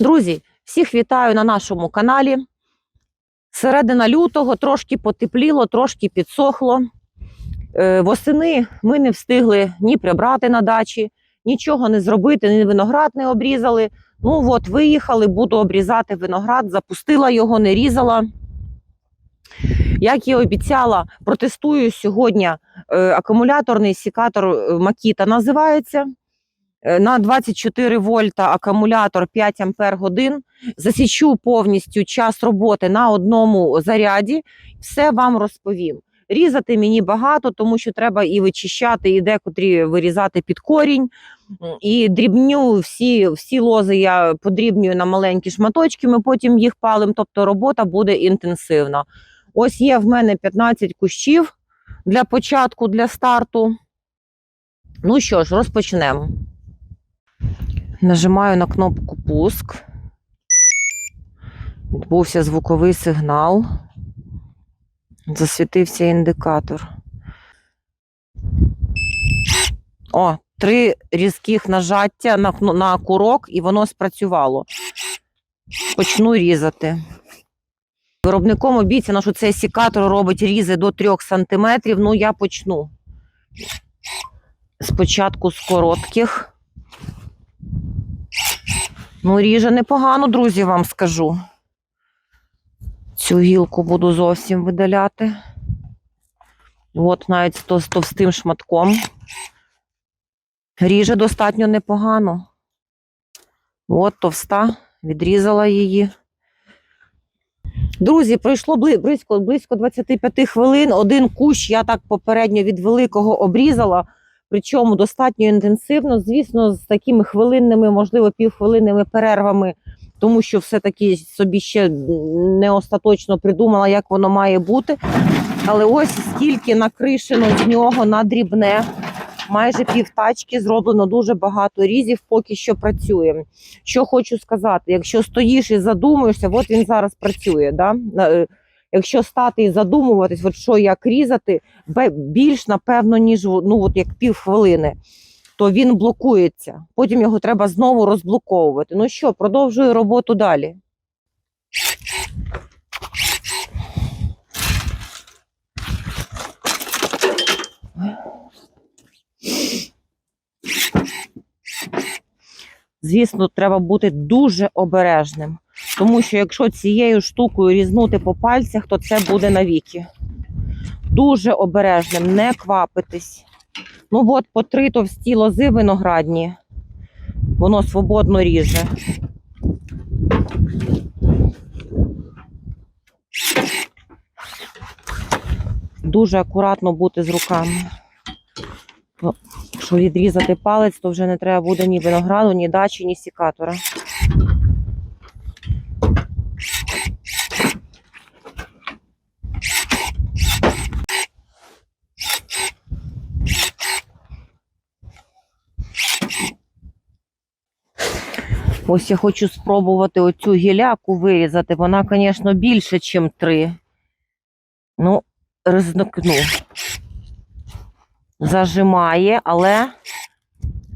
Друзі, всіх вітаю на нашому каналі. Середина лютого трошки потепліло, трошки підсохло. Е, Восени ми не встигли ні прибрати на дачі, нічого не зробити, ні виноград не обрізали. Ну от, виїхали, буду обрізати виноград, запустила його, не різала. Як і обіцяла, протестую сьогодні е, акумуляторний секатор е, Макіта називається. Е, На 24 вольта акумулятор 5 ампер годин. Засічу повністю час роботи на одному заряді. Все вам розповім. Різати мені багато, тому що треба і вичищати, і декотрі вирізати під корінь. І дрібню всі, всі лози я подрібнюю на маленькі шматочки, ми потім їх палимо, тобто робота буде інтенсивна. Ось є в мене 15 кущів для початку, для старту. Ну що ж, розпочнемо. Нажимаю на кнопку пуск. Відбувся звуковий сигнал. Засвітився індикатор. О, три різких нажаття на, на курок, і воно спрацювало. Почну різати. Виробником обіцяно, що цей сікатор робить різи до 3 см. Ну, я почну. Спочатку з коротких. Ну, ріже непогано, друзі, вам скажу. Цю гілку буду зовсім видаляти. От навіть з товстим шматком. Ріже достатньо непогано. От товста, відрізала її. Друзі, пройшло близько, близько 25 хвилин. Один кущ я так попередньо від великого обрізала, причому достатньо інтенсивно. Звісно, з такими хвилинними, можливо, півхвилинними перервами, тому що все-таки собі ще не остаточно придумала, як воно має бути. Але ось скільки накришено з нього на дрібне. Майже півтачки зроблено дуже багато різів, поки що працює. Що хочу сказати, якщо стоїш і задумуєшся, от він зараз працює. Да? Якщо стати і задумуватись, от що як різати, більш напевно, ніж ну, от як півхвилини, то він блокується. Потім його треба знову розблоковувати. Ну що, продовжую роботу далі. Звісно, треба бути дуже обережним. Тому що якщо цією штукою різнути по пальцях, то це буде навіки. Дуже обережним, не квапитись. Ну от по три товсті лози виноградні. Воно свободно ріже. Дуже акуратно бути з руками. Якщо відрізати палець, то вже не треба буде ні винограду, ні дачі, ні сікатора. Ось я хочу спробувати оцю гіляку вирізати. Вона, звісно, більше, ніж три. Ну, ризикну. Зажимає, але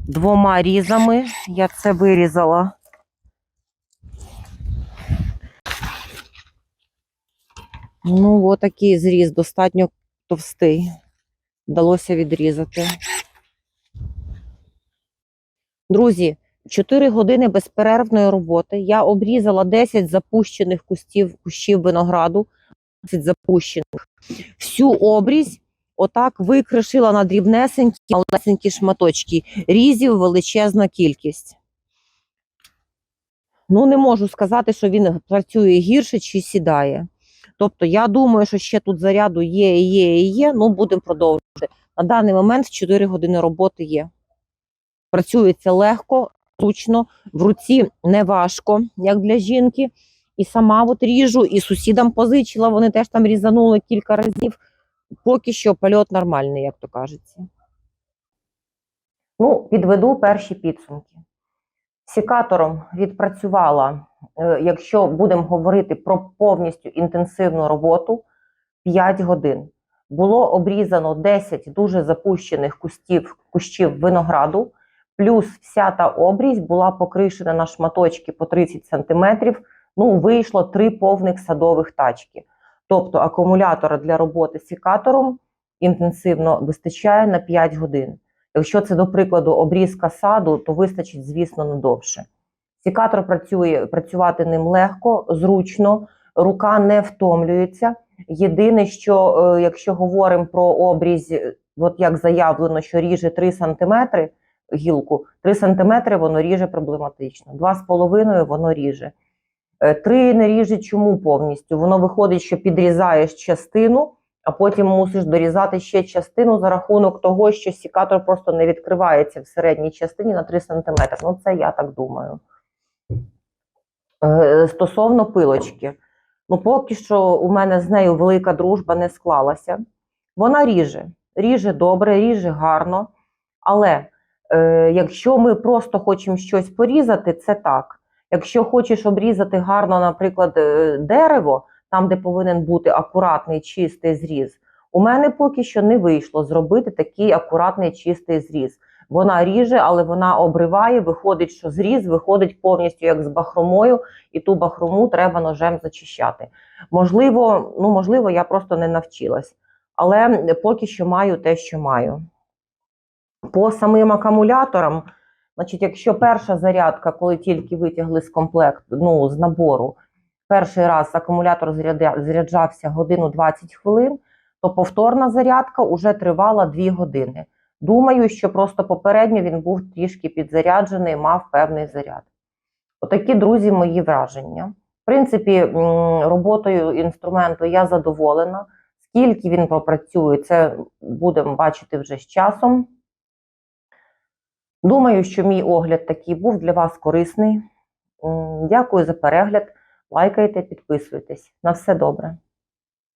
двома різами я це вирізала. Ну, отакий зріз, достатньо товстий. Вдалося відрізати. Друзі, 4 години безперервної роботи. Я обрізала 10 запущених кустів, кущів винограду, 10 запущених. Всю обрізь отак викришила на дрібнесенькі, малесенькі шматочки. Різів величезна кількість. Ну, не можу сказати, що він працює гірше чи сідає. Тобто, я думаю, що ще тут заряду є, є, і є. Ну, будемо продовжувати. На даний момент 4 години роботи є. Працюється легко, зручно, в руці не важко, як для жінки. І сама от ріжу, і сусідам позичила, вони теж там різанули кілька разів. Поки що польот нормальний, як то кажеться. Ну, підведу перші підсумки. Сікатором відпрацювала, е, якщо будемо говорити про повністю інтенсивну роботу, 5 годин. Було обрізано 10 дуже запущених кустів, кущів винограду, плюс вся та обрізь була покришена на шматочки по 30 см. Ну, вийшло три повних садових тачки. Тобто акумулятора для роботи з секатором інтенсивно вистачає на 5 годин. Якщо це, до прикладу, обрізка саду, то вистачить, звісно, не довше. Секатор працює, працювати ним легко, зручно, рука не втомлюється. Єдине, що е, якщо говоримо про обрізь, от як заявлено, що ріже 3 см гілку, 3 см воно ріже проблематично, 2,5 воно ріже. Е, Три не ріже чому повністю? Воно виходить, що підрізаєш частину, а потім мусиш дорізати ще частину за рахунок того, що сікатор просто не відкривається в середній частині на 3 см. Ну, це я так думаю. Е, Стосовно пилочки, ну поки що у мене з нею велика дружба не склалася. Вона ріже, ріже добре, ріже гарно. Але е, якщо ми просто хочемо щось порізати, це так. Якщо хочеш обрізати гарно, наприклад, е, дерево, там, де повинен бути акуратний чистий зріз, у мене поки що не вийшло зробити такий акуратний чистий зріз. Вона ріже, але вона обриває, виходить, що зріз виходить повністю як з бахромою, і ту бахрому треба ножем зачищати. Можливо, ну можливо, я просто не навчилась, але поки що маю те, що маю. По самим акумуляторам, значить, якщо перша зарядка, коли тільки витягли з комплекту, ну з набору, перший раз акумулятор заряджався годину 20 хвилин, то повторна зарядка вже тривала 2 години. Думаю, що просто попередньо він був трішки підзаряджений, мав певний заряд. Отакі, друзі, мої враження. В принципі, роботою інструменту я задоволена. Скільки він пропрацює, це будемо бачити вже з часом. Думаю, що мій огляд такий був для вас корисний. Дякую за перегляд. Лайкайте, підписуйтесь. На все добре.